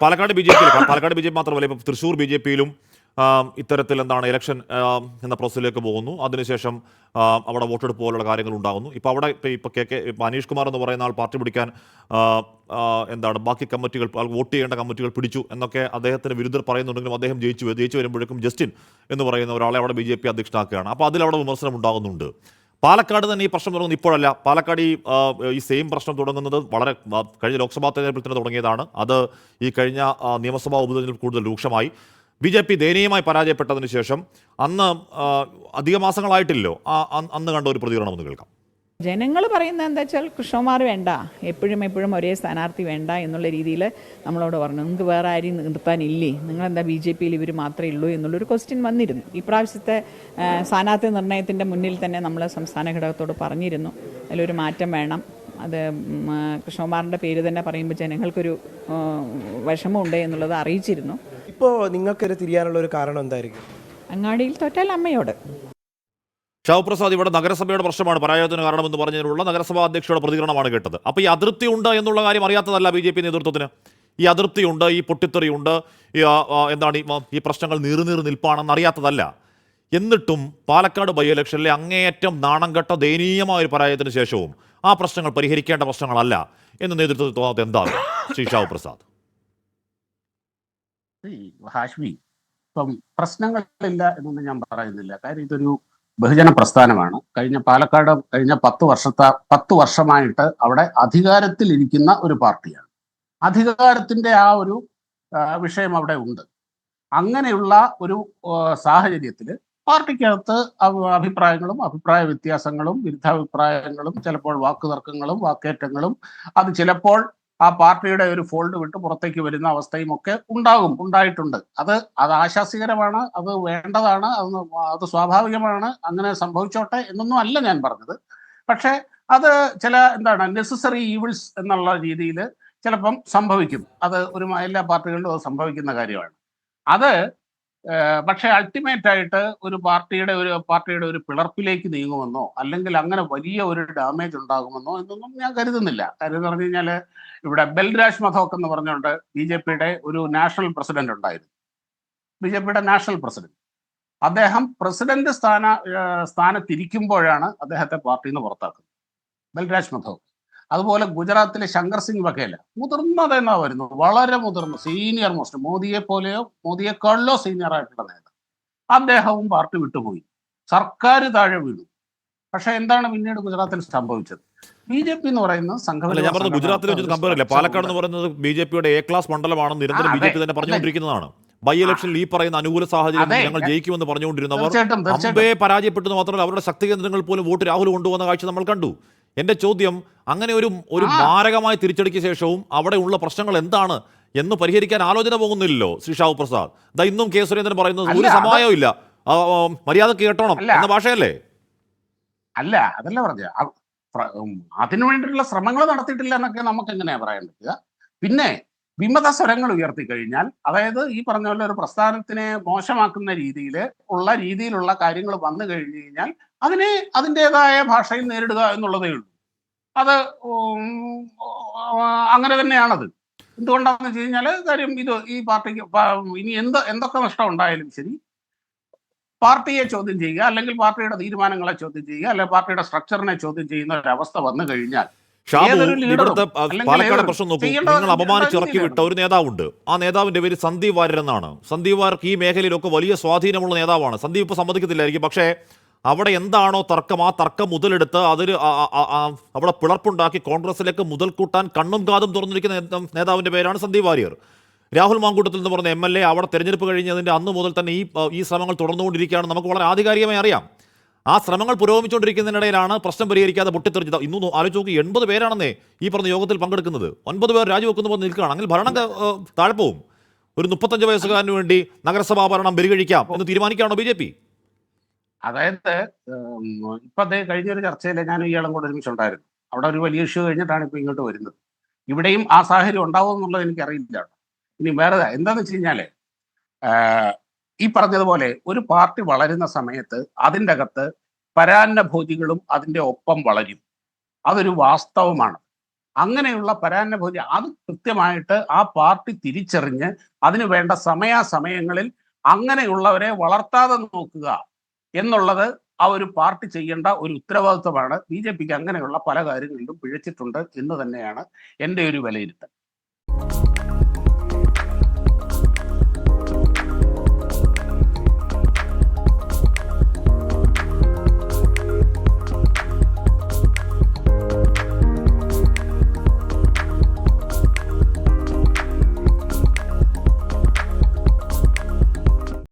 Palakkad B J പിയിൽ Palakkad B J P മാത്രമല്ല ഇപ്പം തൃശ്ശൂർ ബി ജെ പിയിലും ഇത്തരത്തിൽ എന്താണ് ഇലക്ഷൻ എന്ന പ്രോസസ്സിലേക്ക് പോകുന്നു. അതിനുശേഷം അവിടെ വോട്ടെടുപ്പ് പോലുള്ള കാര്യങ്ങൾ ഉണ്ടാകുന്നു. ഇപ്പോൾ അവിടെ ഇപ്പോൾ ഇപ്പോൾ കെ കെ അനീഷ് കുമാർ എന്ന് പറയുന്ന ആൾ പാർട്ടി പിടിക്കാൻ എന്താണ് ബാക്കി കമ്മിറ്റികൾ വോട്ട് ചെയ്യേണ്ട കമ്മിറ്റികൾ പിടിച്ചു എന്നൊക്കെ അദ്ദേഹത്തിന് വിരുദ്ധർ പറയുന്നുണ്ടെങ്കിലും അദ്ദേഹം ജയിച്ചു ജയിച്ചു വരുമ്പോഴേക്കും ജസ്റ്റിൻ എന്ന് പറയുന്ന ഒരാളെ അവിടെ ബി ജെ പി അധ്യക്ഷനാക്കുകയാണ്. അപ്പോൾ അതിലവിടെ വിമർശനം ഉണ്ടാകുന്നുണ്ട്. പാലക്കാട് തന്നെ ഈ പ്രശ്നം തുടങ്ങുന്നത് ഇപ്പോഴല്ല. പാലക്കാട് ഈ ഈ സെയിം പ്രശ്നം തുടങ്ങുന്നത് വളരെ കഴിഞ്ഞ ലോക്സഭാ തെരഞ്ഞെടുപ്പിൽ തന്നെ തുടങ്ങിയതാണ്. അത് ഈ കഴിഞ്ഞ നിയമസഭാ ഉപതെരഞ്ഞെടുപ്പ് കൂടുതൽ രൂക്ഷമായി. ബി ജെ പി ദയനീയമായി പരാജയപ്പെട്ടതിന് ശേഷം അന്ന് അധിക മാസങ്ങളായിട്ടില്ലോ അന്ന് കണ്ട ഒരു പ്രതികരണം ഒന്ന് കേൾക്കാം. ജനങ്ങൾ പറയുന്നത് എന്താ വെച്ചാൽ കൃഷ്ണകുമാർ വേണ്ട എപ്പോഴും എപ്പോഴും ഒരേ സ്ഥാനാർത്ഥി വേണ്ട എന്നുള്ള രീതിയിൽ നമ്മളോട് പറഞ്ഞു. നിങ്ങൾക്ക് വേറെ ആരെയും നിർത്താനില്ലേ? നിങ്ങളെന്താ ബി ജെ പിയിൽ ഇവർ മാത്രമേ ഉള്ളൂ എന്നുള്ളൊരു ക്വസ്റ്റ്യൻ വന്നിരുന്നു. ഇപ്രാവശ്യത്തെ സ്ഥാനാർത്ഥി നിർണയത്തിന്റെ മുന്നിൽ തന്നെ നമ്മൾ സംസ്ഥാന ഘടകത്തോട് പറഞ്ഞിരുന്നു. അതിലൊരു മാറ്റം വേണം. അത് കൃഷ്ണകുമാറിന്റെ പേര് തന്നെ പറയുമ്പോൾ ജനങ്ങൾക്കൊരു വിഷമമുണ്ട് എന്നുള്ളത് അറിയിച്ചിരുന്നു. ഇപ്പോൾ നിങ്ങൾക്കൊരു തിരിയാനുള്ള ഒരു കാരണം എന്തായിരിക്കും? അങ്ങാടിയിൽ തൊറ്റാൽ അമ്മയോട്. ഷാവ് പ്രസാദ് ഇവിടെ നഗരസഭയുടെ പ്രശ്നമാണ്. പരാജയത്തിന് കാരണമെന്ന് പറഞ്ഞതിനുള്ള നഗരസഭാ അധ്യക്ഷയുടെ പ്രതികരണമാണ് കേട്ടത്. അപ്പോൾ ഈ അതൃപ്തി ഉണ്ട് എന്നുള്ള കാര്യം അറിയാത്തതല്ല ബി ജെ പി നേതൃത്വത്തിന്. ഈ അതൃപ്തിയുണ്ട് ഈ പൊട്ടിത്തെറിയുണ്ട് എന്താണ് ഈ പ്രശ്നങ്ങൾ നീറി നീറി നിൽപ്പാണെന്ന് അറിയാത്തതല്ല. എന്നിട്ടും പാലക്കാട് ബൈ ഇലക്ഷനിലെ അങ്ങേയറ്റം നാണം കെട്ട ദയനീയമായ ഒരു പരാജയത്തിന് ശേഷവും ആ പ്രശ്നങ്ങൾ പരിഹരിക്കേണ്ട പ്രശ്നങ്ങളല്ല എന്ന് നേതൃത്വത്തിൽ തോന്നാത്ത എന്താണ് ശ്രീ ഷാവു പ്രസാദ് ഹാഷ്മി ഇപ്പം പ്രശ്നങ്ങളില്ല എന്നൊന്നും ഞാൻ പറയുന്നില്ല. കാര്യം ഇതൊരു ബഹുജന പ്രസ്ഥാനമാണ്. കഴിഞ്ഞ പാലക്കാട് കഴിഞ്ഞ പത്ത് വർഷത്തെ പത്ത് വർഷമായിട്ട് അവിടെ അധികാരത്തിൽ ഇരിക്കുന്ന ഒരു പാർട്ടിയാണ്. അധികാരത്തിന്റെ ആ ഒരു വിഷയം അവിടെ ഉണ്ട്. അങ്ങനെയുള്ള ഒരു സാഹചര്യത്തിൽ പാർട്ടിക്കകത്ത് അഭിപ്രായങ്ങളും അഭിപ്രായ വ്യത്യാസങ്ങളും വിരുദ്ധാഭിപ്രായങ്ങളും ചിലപ്പോൾ വാക്കുതർക്കങ്ങളും വാക്കേറ്റങ്ങളും അത് ചിലപ്പോൾ ആ പാർട്ടിയുടെ ഒരു ഫോൾഡ് വിട്ട് പുറത്തേക്ക് വരുന്ന അവസ്ഥയും ഒക്കെ ഉണ്ടാകും ഉണ്ടായിട്ടുണ്ട്. അത് അത് ആശാസ്യകരമാണ് അത് വേണ്ടതാണ് അത് അത് സ്വാഭാവികമാണ് അങ്ങനെ സംഭവിച്ചോട്ടെ എന്നൊന്നും അല്ല ഞാൻ പറഞ്ഞത്. പക്ഷേ അത് ചില എന്താണ് നെസസറി ഈവിൾസ് എന്നുള്ള രീതിയിൽ ചിലപ്പം സംഭവിക്കും. അത് ഒരു എല്ലാ പാർട്ടികളിലും അത് സംഭവിക്കുന്ന കാര്യമാണ്. അത് പക്ഷേ അൾട്ടിമേറ്റ് ആയിട്ട് ഒരു പാർട്ടിയുടെ ഒരു പാർട്ടിയുടെ ഒരു പിളർപ്പിലേക്ക് നീങ്ങുമെന്നോ അല്ലെങ്കിൽ അങ്ങനെ വലിയ ഒരു ഡാമേജ് ഉണ്ടാകുമെന്നോ എന്നൊന്നും ഞാൻ കരുതുന്നില്ല. കാര്യം എന്ന് പറഞ്ഞു കഴിഞ്ഞാൽ ഇവിടെ ബൽരാജ് മധോക്ക് എന്ന് പറഞ്ഞുകൊണ്ട് ബി ജെ പിയുടെ ഒരു നാഷണൽ പ്രസിഡന്റ് ഉണ്ടായിരുന്നു. ബി ജെ പിയുടെ നാഷണൽ പ്രസിഡന്റ്. അദ്ദേഹം പ്രസിഡന്റ് സ്ഥാന സ്ഥാനത്തിരിക്കുമ്പോഴാണ് അദ്ദേഹത്തെ പാർട്ടിയിൽ നിന്ന് പുറത്താക്കുന്നത്. ബൽരാജ് മധോക്ക് അതുപോലെ ഗുജറാത്തിലെ ശങ്കർ സിംഗ് വഖേല. മുതിർന്ന എന്നാ വരുന്നത്? വളരെ മുതിർന്ന സീനിയർ മോസ്റ്റ് മോദിയെ പോലെയോ മോദിയെക്കാളിലോ സീനിയർ ആയിട്ടുള്ള നേതാവ്. അദ്ദേഹവും പാർട്ടി വിട്ടുപോയി. സർക്കാർ താഴെ വീണു. പക്ഷെ എന്താണ് പിന്നീട് ഗുജറാത്തിൽ സംഭവിച്ചത്? ബി ജെ പി എന്ന് പറയുന്ന പറഞ്ഞത് ഗുജറാത്തിൽ വെച്ച് കമ്പയർ ഇല്ല പാലക്കാട് എന്ന് പറയുന്നത് ബി ജെ പിയുടെ എ ക്ലാസ് മണ്ഡലമാണ്. നിരന്തരം ബി ജെ പി തന്നെ പറഞ്ഞുകൊണ്ടിരിക്കുന്നതാണ്. ബൈ ഇലക്ഷനിൽ ഈ പറയുന്ന അനുകൂല സാഹചര്യം ഞങ്ങൾ ജയിക്കുമെന്ന് പറഞ്ഞുകൊണ്ടിരുന്നവർ പരാജയപ്പെട്ടെന്ന് മാത്രമല്ല അവരുടെ ശക്തി കേന്ദ്രങ്ങൾ പോലും വോട്ട് രാഹുൽ കൊണ്ടുവന്ന കാഴ്ച നമ്മൾ കണ്ടു. എന്റെ ചോദ്യം അങ്ങനെ ഒരു ഒരു മാരകമായി തിരിച്ചടിക്ക് ശേഷവും അവിടെ ഉള്ള പ്രശ്നങ്ങൾ എന്താണ് എന്ന് പരിഹരിക്കാൻ ആലോചന പോകുന്നില്ലല്ലോ ശ്രീ ഷാവു പ്രസാദ്. ദാ ഇന്നും കെ സുരേന്ദ്രൻ പറയുന്നത് ഒരു സമായവും ഇല്ല. മര്യാദ കേട്ടോണം എന്ന ഭാഷയല്ലേ? അല്ല അതല്ല പറഞ്ഞ അതിനു വേണ്ടിയിട്ടുള്ള ശ്രമങ്ങൾ നടത്തിയിട്ടില്ല എന്നൊക്കെ നമുക്ക് എങ്ങനെയാ പറയാൻ പറ്റുക? പിന്നെ വിമത സ്വരങ്ങൾ ഉയർത്തി കഴിഞ്ഞാൽ അതായത് ഈ പറഞ്ഞ പോലെ ഒരു പ്രസ്ഥാനത്തിനെ മോശമാക്കുന്ന രീതിയിൽ ഉള്ള രീതിയിലുള്ള കാര്യങ്ങൾ വന്നു കഴിഞ്ഞു കഴിഞ്ഞാൽ അതിനെ അതിന്റെതായ ഭാഷയിൽ നേരിടുക എന്നുള്ളതേ ഉള്ളൂ. അത് അങ്ങനെ തന്നെയാണത്. എന്തുകൊണ്ടാണെന്ന് വെച്ച് കഴിഞ്ഞാൽ കാര്യം ഇത് ഈ പാർട്ടിക്ക് ഇനി എന്ത് എന്തൊക്കെ നഷ്ടം ഉണ്ടായാലും ശരി പാർട്ടിയെ ചോദ്യം ചെയ്യുക അല്ലെങ്കിൽ പാർട്ടിയുടെ തീരുമാനങ്ങളെ ചോദ്യം ചെയ്യുക അല്ലെങ്കിൽ പാർട്ടിയുടെ സ്ട്രക്ചറിനെ ചോദ്യം ചെയ്യുന്ന ഒരവസ്ഥ വന്നു കഴിഞ്ഞാൽ ഷാബു ഇവിടുത്തെ പാലക്കാട് പ്രശ്നം നോക്കൂ. നിങ്ങൾ അപമാനിച്ചിറക്കി ഇറക്കി വിട്ട ഒരു നേതാവുണ്ട്. ആ നേതാവിന്റെ പേര് സന്ദീപ് വാര്യർ എന്നാണ്. സന്ദീപ് വാര്യർക്ക് ഈ മേഖലയിലൊക്കെ വലിയ സ്വാധീനമുള്ള നേതാവാണ്. സന്ദീപ് ഇപ്പോൾ സമ്മതിക്കത്തില്ലായിരിക്കും. പക്ഷേ അവിടെ എന്താണോ തർക്കം ആ തർക്കം മുതലെടുത്ത് അതിൽ അവിടെ പിളർപ്പുണ്ടാക്കി കോൺഗ്രസിലേക്ക് മുതൽ കൂട്ടാൻ കണ്ണും കാതും തുറന്നിരിക്കുന്ന നേതാവിന്റെ പേരാണ് സന്ദീപ് വാര്യർ. രാഹുൽ മാങ്കൂട്ടത്തിൽ എന്ന് പറഞ്ഞ എം എൽ എ അവിടെ തെരഞ്ഞെടുപ്പ് കഴിഞ്ഞതിന്റെ അന്ന് മുതൽ തന്നെ ഈ ഈ ശ്രമങ്ങൾ തുടർന്നുകൊണ്ടിരിക്കുകയാണ് നമുക്ക് വളരെ ആധികാരികമായി അറിയാം. ആ ശ്രമങ്ങൾ പുരോഗമിച്ചുകൊണ്ടിരിക്കുന്നതിനിടയിലാണ് പ്രശ്നം പരിഹരിക്കാതെ പൊട്ടിത്തെറിച്ചത്. ഇന്ന് ആലോചിച്ച് നോക്കി എൺപത് പേരാണെന്നേ ഈ പറഞ്ഞ യോഗത്തിൽ പങ്കെടുക്കുന്നത്. ഒൻപത് പേർ രാജിവെക്കുന്ന പോലെ നിൽക്കുകയാണ്. അങ്ങനെ ഭരണം ക- ഏ, താഴെ പോവും ഒരു മുപ്പത്തഞ്ച് വയസ്സുകാരന് വേണ്ടി നഗരസഭാ ഭരണം ബലികഴിക്കാം എന്ന് തീരുമാനിക്കുകയാണോ ബി ജെ പി? അതായത് ഇപ്പൊ ഇപ്പൊ അതേ കഴിഞ്ഞൊരു ചർച്ചയിൽ ഞാൻ ഇയാളും കൂടെ ഒരുമിച്ചുണ്ടായിരുന്നു അവിടെ ഒരു വലിയ ഇഷ്യൂ കഴിഞ്ഞിട്ടാണ് ഇപ്പൊ ഇങ്ങോട്ട് വരുന്നത്. ഇവിടെയും ആ സാഹചര്യം ഉണ്ടാവും എന്നുള്ളത് എനിക്ക് അറിയില്ല ഇനി വേറെ എന്താന്ന് വെച്ച് കഴിഞ്ഞാൽ ഈ പറഞ്ഞതുപോലെ ഒരു പാർട്ടി വളരുന്ന സമയത്ത് അതിന്റെ അകത്ത് പരാന്ന അതിന്റെ ഒപ്പം വളരും. അതൊരു വാസ്തവമാണ്. അങ്ങനെയുള്ള പരാന്നഭോജി അത് കൃത്യമായിട്ട് ആ പാർട്ടി തിരിച്ചറിഞ്ഞ് അതിന് വേണ്ട സമയാസമയങ്ങളിൽ അങ്ങനെയുള്ളവരെ വളർത്താതെ നോക്കുക എന്നുള്ളത് ആ ഒരു പാർട്ടി ചെയ്യേണ്ട ഒരു ഉത്തരവാദിത്വമാണ്. ബി ജെ പിക്ക് അങ്ങനെയുള്ള പല കാര്യങ്ങളിലും പിഴച്ചിട്ടുണ്ട് എന്ന് തന്നെയാണ് എന്റെ ഒരു വിലയിരുത്തൽ.